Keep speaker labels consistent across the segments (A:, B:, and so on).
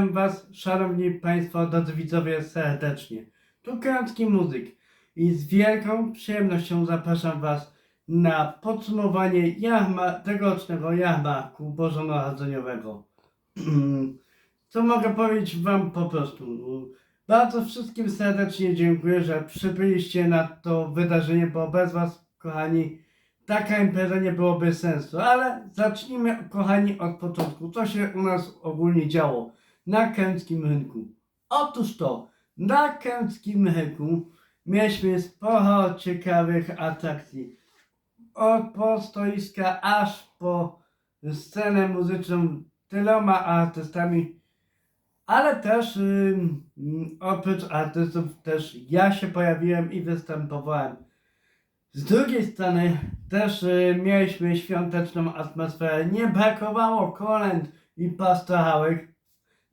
A: Witam Was, szanowni Państwo, drodzy widzowie, serdecznie. Tu Krącki Muzyk i z wielką przyjemnością zapraszam Was na podsumowanie jarma, tegorocznego jarmarku bożonarodzeniowego. Co mogę powiedzieć Wam po prostu? Bardzo wszystkim serdecznie dziękuję, że przybyliście na to wydarzenie, bo bez Was, kochani, taka impreza nie byłoby sensu. Ale zacznijmy, kochani, od początku. Co się u nas ogólnie działo na kęckim rynku? Otóż to, na kęckim rynku mieliśmy sporo ciekawych atrakcji. Od po stoiska aż po scenę muzyczną tyloma artystami, ale też ym, oprócz artystów też ja się pojawiłem i występowałem. Z drugiej strony też y, mieliśmy świąteczną atmosferę. Nie brakowało kolęd i pastorałek.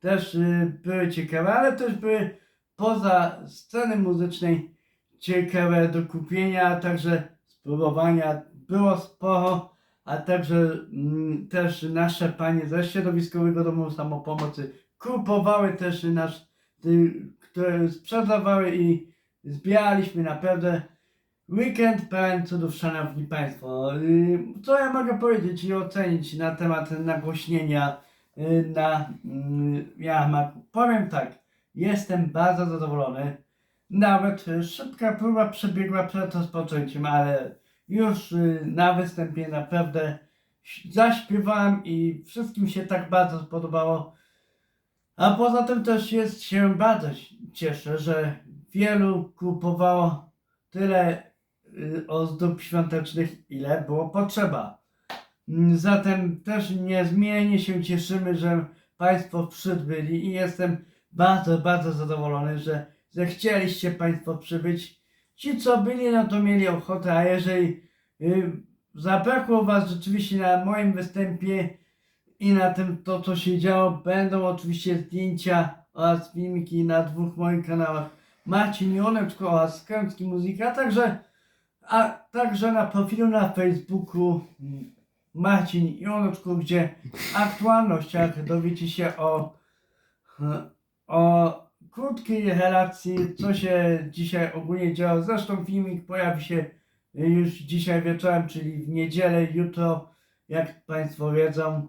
A: Też y, były ciekawe, ale też były poza sceny muzycznej ciekawe do kupienia, także spróbowania. Było sporo, a także mm, też nasze panie ze środowiskowego domu samopomocy kupowały też nasz, y, które sprzedawały i zbieraliśmy naprawdę Weekend pełen cudów, szanowni państwo. Yy, Co ja mogę powiedzieć i ocenić na temat nagłośnienia na yy, jarmarku? Powiem tak, jestem bardzo zadowolony. Nawet szybka próba przebiegła przed rozpoczęciem, ale już yy, na występie naprawdę zaśpiewałem i wszystkim się tak bardzo spodobało. A poza tym też jest się bardzo cieszę, że wielu kupowało tyle y, ozdób świątecznych, ile było potrzeba. Mm, Zatem też niezmiennie się cieszymy, że Państwo przybyli i jestem bardzo, bardzo zadowolony, że zechcieliście Państwo przybyć. Ci, co byli, no to mieli ochotę, a jeżeli y, zabrakło Was rzeczywiście na moim występie i na tym to, co się działo, będą oczywiście zdjęcia oraz filmiki na dwóch moich kanałach. Marcin Joneczko oraz Kręcki Muzyka, a także, a także na profilu na Facebooku mm, Marcin Joneczko, gdzie w aktualnościach dowiecie się o, o krótkiej relacji, co się dzisiaj ogólnie działo. Zresztą filmik pojawi się już dzisiaj wieczorem, czyli w niedzielę, jutro, jak Państwo wiedzą.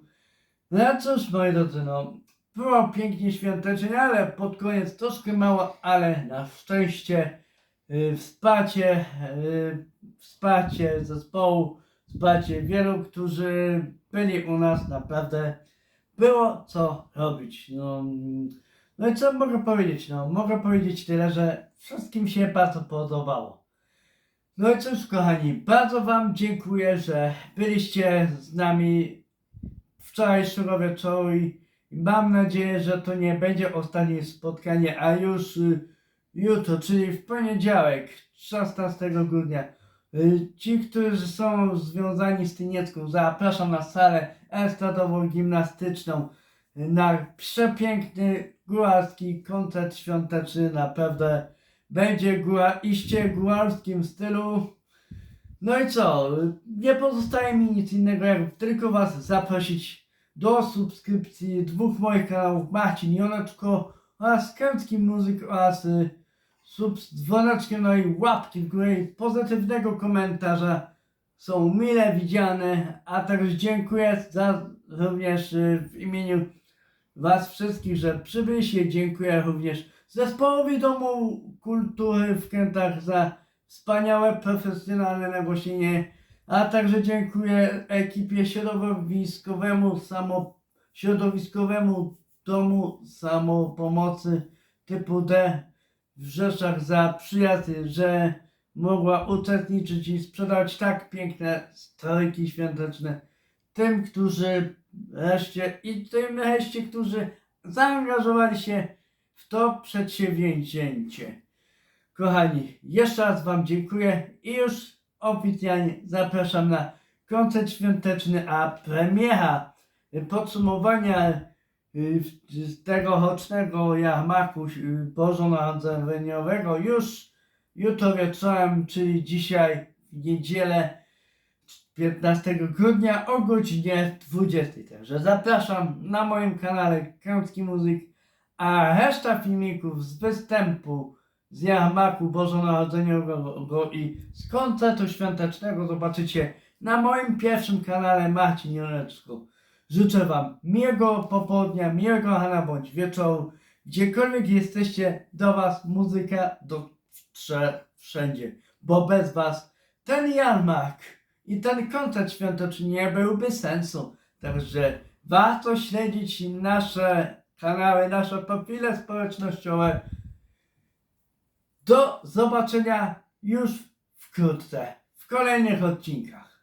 A: No a cóż, moi drodzy, no, było pięknie świątecznie, ale pod koniec troszkę mało, ale na szczęście y, wsparcie, y, wsparcie zespołu, wsparcie wielu, którzy byli u nas, naprawdę było co robić. No, no i co mogę powiedzieć? No, mogę powiedzieć tyle, że wszystkim się bardzo podobało. No i cóż, kochani, bardzo Wam dziękuję, że byliście z nami wczorajszego wieczoru i mam nadzieję, że to nie będzie ostatnie spotkanie, a już jutro, czyli w poniedziałek, 16 grudnia. Y, ci, którzy są związani z Tyniecką, zapraszam na salę estradową gimnastyczną y, na przepiękny góralski koncert świąteczny. Naprawdę będzie góra, iście góralskim stylu. No i co? Nie pozostaje mi nic innego, jak tylko Was zaprosić do subskrypcji dwóch moich kanałów Marcin Joneczko oraz Kęcki Muzyk oraz y, sub z dzwoneczkiem no i łapki w górę i pozytywnego komentarza są mile widziane, a także dziękuję za również y, w imieniu Was wszystkich, że przybyliście. Dziękuję również zespołowi Domu Kultury w Kętach za wspaniałe, profesjonalne nagłośnienie. A także dziękuję ekipie środowiskowemu, samo, środowiskowemu domu samopomocy typu D w Rzeszach za przyjazd, że mogła uczestniczyć i sprzedawać tak piękne strojki świąteczne tym, którzy wreszcie i tym wreszcie, którzy zaangażowali się w to przedsięwzięcie. Kochani, jeszcze raz Wam dziękuję i już oficjalnie zapraszam na koncert świąteczny, a premiera podsumowania y, z tegorocznego jarmarku y, bożonarodzeniowego już jutro wieczorem, czyli dzisiaj w niedzielę 15 grudnia o godzinie 20. Także zapraszam na moim kanale Kręcki Muzyk, a reszta filmików z występu z jarmarku bożonarodzeniowego i z koncertu świątecznego zobaczycie na moim pierwszym kanale Marcin Joneczko. Życzę Wam miłego popołudnia, miłego rana bądź wieczoru. Gdziekolwiek jesteście, do Was muzyka dotrze wszędzie, bo bez Was ten jarmark i ten koncert świąteczny nie byłby sensu. Także warto śledzić nasze kanały, nasze profile społecznościowe. Do zobaczenia już wkrótce w kolejnych odcinkach.